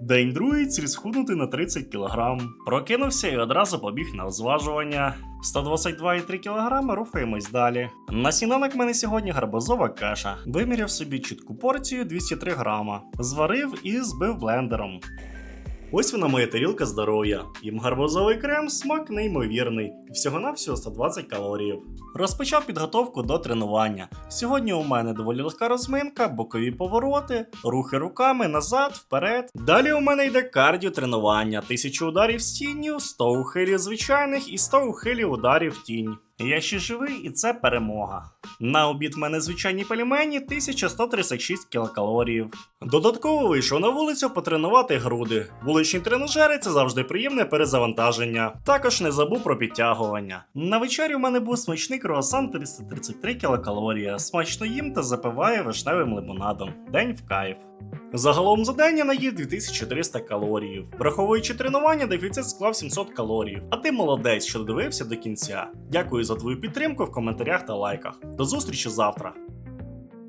Другий ціль схуднути на 30 кг. Прокинувся і одразу побіг на зважування. 122,3 кг, рухаємось далі. На сніданок мене сьогодні гарбузова каша. Виміряв собі чітку порцію 203 грама. Зварив і збив блендером. Ось вона моя тарілка здоров'я. Їм гарбузовий крем, смак неймовірний. Всього-навсього 120 калорій. Розпочав підготовку до тренування. Сьогодні у мене доволі легка розминка, бокові повороти, рухи руками назад, вперед. Далі у мене йде кардіо тренування, 1000 ударів з тінню, 100 ухилів звичайних і 100 ухилів ударів тінь. Я ще живий, і це перемога. На обід в мене звичайні пельмені 1136 кілокалорій. Додатково вийшов на вулицю потренувати груди. Вуличні тренажери це завжди приємне перезавантаження. Також не забув про підтягування. На вечері у мене був смачний круасан 333 кілокалорії. Смачно їм та запиваю вишневим лимонадом. День в кайф. Загалом за день я наїв 2300 калорій. Враховуючи тренування, дефіцит склав 700 калорій. А ти молодець, що додивився до кінця. Дякую за твою підтримку в коментарях та лайках. До зустрічі завтра.